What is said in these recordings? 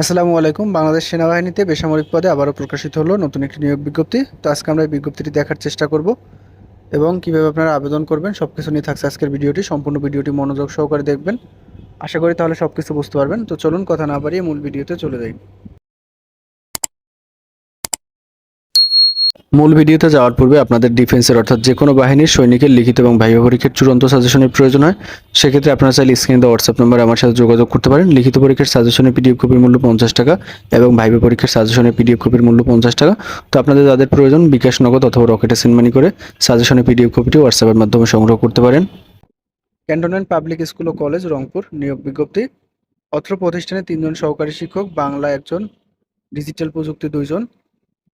আসসালামু আলাইকুম। বাংলাদেশ সেনাবাহিনীতে বেসামরিক পদে আবারও প্রকাশিত হলো নতুন একটি নিয়োগ বিজ্ঞপ্তি। তো আজকে আমরা এই বিজ্ঞপ্তিটি দেখার চেষ্টা করব এবং কীভাবে আপনারা আবেদন করবেন সব কিছু নিয়ে থাকছে আজকের ভিডিওটি। সম্পূর্ণ ভিডিওটি মনোযোগ সহকারে দেখবেন। আশা করি তাহলে সব কিছু বুঝতে পারবেন। তো চলুন, কথা না বাড়িয়ে মূল ভিডিওতে চলে যাই। মূল ভিডিওতে যাওয়ার পূর্বে আপনাদের ডিফেন্সের অর্থাৎ যে কোনো বাহিনীর সৈনিকের লিখিত এবং ভাইবা পরীক্ষার চূড়ান্ত সাজেশনের প্রয়োজন হয়, সেক্ষেত্রে আপনারা চাইলে স্ক্রিনে দেওয়া হোয়াটসঅ্যাপ নম্বরে আমার সাথে যোগাযোগ করতে পারেন। লিখিত পরীক্ষার সাজেশনের পিডিএফ কপির মূল্য পঞ্চাশ টাকা এবং ভাইবা পরীক্ষার সাজেশনের পিডিএফ কপির মূল্য পঞ্চাশ টাকা। তো আপনাদের যাদের প্রয়োজন বিকাশ নগদ অথবা রকেটে সেন্ড করে সাজেশনের পিডিএফ কপিটি হোয়াটসঅ্যাপের মাধ্যমে সংগ্রহ করতে পারেন। ক্যান্টনমেন্ট পাবলিক স্কুল ও কলেজ, রংপুর, নিয়োগ বিজ্ঞপ্তি। অত্র প্রতিষ্ঠানে তিনজন সহকারী শিক্ষক, বাংলা একজন ডিজিটাল প্রযুক্তি দুইজন।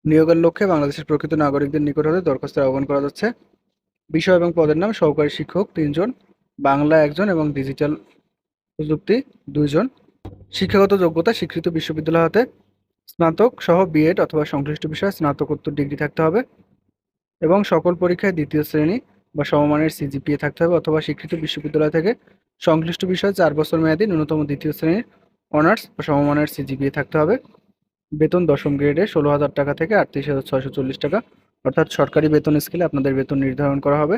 নিয়োগের লক্ষ্যে বাংলাদেশের প্রকৃত নাগরিকদের নিকট হতে দরখাস্তের আহ্বান করা যাচ্ছে। বিষয় এবং পদের নাম সহকারী শিক্ষক তিনজন, বাংলা একজন এবং ডিজিটাল প্রযুক্তি দুইজন। শিক্ষাগত যোগ্যতা স্বীকৃত বিশ্ববিদ্যালয় হতে স্নাতক সহ বিএড অথবা সংশ্লিষ্ট বিষয়ে স্নাতকোত্তর ডিগ্রি থাকতে হবে এবং সকল পরীক্ষায় দ্বিতীয় শ্রেণি বা সমমানের সিজিপিএ থাকতে হবে অথবা স্বীকৃত বিশ্ববিদ্যালয় থেকে সংশ্লিষ্ট বিষয়ে চার বছর মেয়াদী ন্যূনতম দ্বিতীয় শ্রেণির অনার্স বা সমমানের সিজিপিএ থাকতে হবে। বেতন দশম গ্রেডে ষোলো হাজার টাকা থেকে আটত্রিশ হাজার ছয়শো চল্লিশ টাকা। অর্থাৎ সরকারি বেতন স্কেলে আপনাদের বেতন নির্ধারণ করা হবে।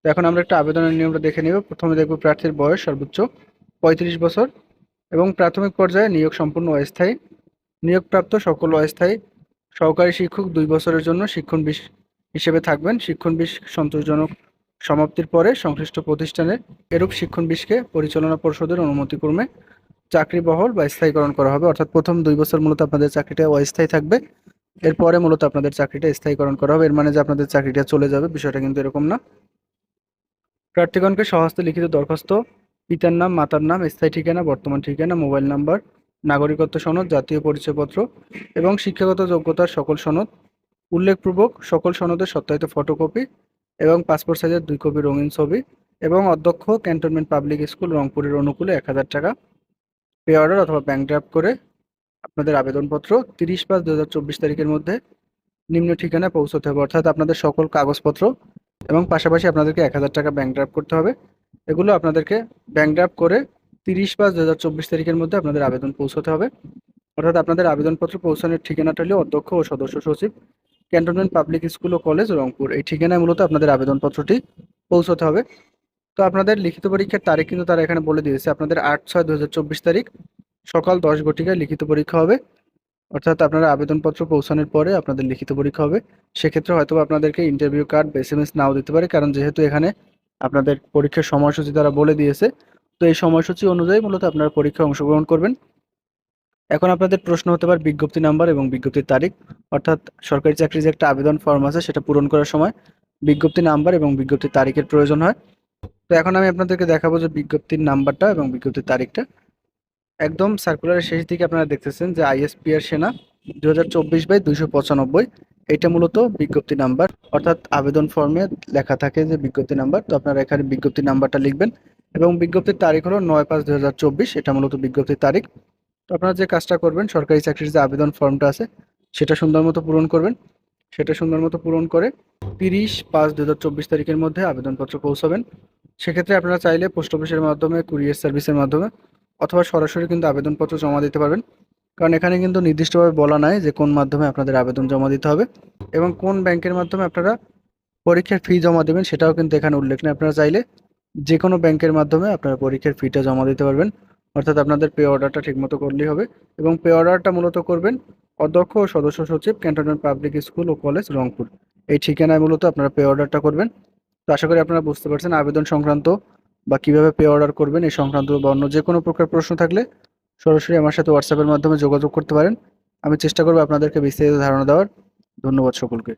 তো এখন আমরা একটা আবেদনের নিয়মটা দেখে নেব। প্রথমে দেখব প্রার্থীর বয়স সর্বোচ্চ পঁয়ত্রিশ বছর এবং প্রাথমিক পর্যায়ে নিয়োগ সম্পূর্ণ অস্থায়ী। নিয়োগপ্রাপ্ত সকল অস্থায়ী সহকারী শিক্ষক দুই বছরের জন্য শিক্ষণ বিষ হিসেবে থাকবেন। শিক্ষণ বিষ সন্তোষজনক সমাপ্তির পরে সংশ্লিষ্ট প্রতিষ্ঠানের এরূপ শিক্ষণ বিষকে পরিচালনা পরিষদের অনুমতিক্রমে চাকরি বহল বা স্থায়ীকরণ করা হবে। অর্থাৎ প্রথম দুই বছর মূলত আপনাদের চাকরিটা অস্থায়ী থাকবে। এরপরে মূলত আপনাদের চাকরিটা স্থায়ীকরণ করা হবে। এর মানে যে আপনাদের চাকরিটা চলে যাবে, বিষয়টা কিন্তু এরকম না। প্রার্থীগণকে সহস্তে লিখিত দরখাস্ত। পিতার নাম, মাতার নাম, স্থায়ী ঠিকানা, বর্তমান ঠিকানা, মোবাইল নাম্বার, নাগরিকত্ব সনদ, জাতীয় পরিচয়পত্র এবং শিক্ষাগত যোগ্যতার সকল সনদ। উল্লেখপূর্বক সকল সনদের সত্যায়িত ফটোকপি এবং পাসপোর্ট সাইজের দুই কপি রঙিন ছবি এবং অধ্যক্ষ ক্যান্টনমেন্ট পাবলিক স্কুল রংপুরের অনুকূলে এক হাজার টাকা। পে অর্ডার অথবা ব্যাংক ড্রাফট করে আপনাদের আবেদনপত্র তিরিশ পাঁচ দু তারিখের মধ্যে নিম্ন ঠিকানায় পৌঁছতে হবে। অর্থাৎ আপনাদের সকল কাগজপত্র এবং পাশাপাশি আপনাদেরকে এক হাজার টাকা ব্যাংক ড্রাফট করতে হবে। এগুলো আপনাদেরকে ব্যাংক ড্রাফট করে তিরিশ পাঁচ দু তারিখের মধ্যে আপনাদের আবেদন পৌঁছতে হবে। অর্থাৎ আপনাদের আবেদনপত্র পৌঁছানোর ঠিকানাটা হলো অধ্যক্ষ ও সদস্য সচিব, ক্যান্টনমেন্ট পাবলিক স্কুল ও কলেজ রংপুর। এই ঠিকানায় মূলত আপনাদের আবেদনপত্রটি পৌঁছতে হবে। তো আপনাদের লিখিত পরীক্ষার তারিখ কিন্তু তারা এখানে বলে দিয়েছে। আপনাদের আট ছয় দু তারিখ সকাল দশ ঘটিকায় লিখিত পরীক্ষা হবে। অর্থাৎ আপনারা আবেদনপত্র পৌঁছানোর পরে আপনাদের লিখিত পরীক্ষা হবে। সেক্ষেত্রে হয়তো আপনাদেরকে ইন্টারভিউ কার্ড বা এস নাও দিতে পারে, কারণ যেহেতু এখানে আপনাদের পরীক্ষার সময়সূচি তারা বলে দিয়েছে, তো এই সময়সূচি অনুযায়ী মূলত আপনারা পরীক্ষায় অংশগ্রহণ করবেন। এখন আপনাদের প্রশ্ন হতে পারে বিজ্ঞপ্তি নাম্বার এবং বিজ্ঞপ্তির তারিখ। অর্থাৎ সরকারি চাকরির যে একটা আবেদন ফর্ম আছে, সেটা পূরণ করার সময় বিজ্ঞপ্তি নাম্বার এবং বিজ্ঞপ্তির তারিখের প্রয়োজন হয়। তো এখন আমি আপনাদেরকে দেখাবো যে বিজ্ঞপ্তির নাম্বারটা এবং বিজ্ঞপ্তির তারিখটা। একদম সার্কুলারের শেষ দিকে আপনারা দেখতেছেন যে আইএসপিআর সেনা দু হাজার চব্বিশ বাই দুইশো পঁচানব্বই, এটা মূলত বিজ্ঞপ্তি নাম্বার। অর্থাৎ আবেদন ফর্মে লেখা থাকে যে বিজ্ঞপ্তি নাম্বার, তো আপনারা এখানে বিজ্ঞপ্তি নাম্বারটা লিখবেন এবং বিজ্ঞপ্তির তারিখ হলো নয় পাঁচ দু হাজার চব্বিশ, এটা মূলত বিজ্ঞপ্তির তারিখ। তো আপনারা যে কাজটা করবেন, সরকারি চাকরির যে আবেদন ফর্মটা আছে, সেটা সুন্দর মতো পূরণ করবেন। সেটা সুন্দর মতো পূরণ করে তিরিশ পাঁচ দু তারিখের মধ্যে আবেদনপত্র পৌঁছাবেন। সেক্ষেত্রে আপনারা চাইলে পোস্ট অফিসের মাধ্যমে, কুরিয়ার সার্ভিসের মাধ্যমে অথবা সরাসরি কিন্তু আবেদনপত্র জমা দিতে পারবেন। কারণ এখানে কিন্তু নির্দিষ্টভাবে বলা নাই যে কোন মাধ্যমে আপনাদের আবেদন জমা দিতে হবে এবং কোন ব্যাংকের মাধ্যমে আপনারা পরীক্ষার ফি জমা দেবেন সেটাও কিন্তু এখানে উল্লেখ নেই। আপনারা চাইলে যে কোনো ব্যাংকের মাধ্যমে আপনারা পরীক্ষার ফিটা জমা দিতে পারবেন। অর্থাৎ আপনাদের পে অর্ডারটা ঠিকমতো করলেই হবে এবং পে অর্ডারটা মূলত করবেন অধ্যক্ষ ও সদস্য সচিব ক্যান্টনমেন্ট পাবলিক স্কুল ও কলেজ রংপুর। এই ঠিকানায় মূলত আপনারা পে অর্ডারটা করবেন। তো আশা করি আপনারা বুঝতে পারছেন আবেদন সংক্রান্ত বা কীভাবে পে অর্ডার করবেন এই সংক্রান্ত বা অন্য যে কোনো প্রকার প্রশ্ন থাকলে সরাসরি আমার সাথে হোয়াটসঅ্যাপের মাধ্যমে যোগাযোগ করতে পারেন। আমি চেষ্টা করব আপনাদেরকে বিস্তারিত ধারণা দেওয়ার। ধন্যবাদ সকলকে।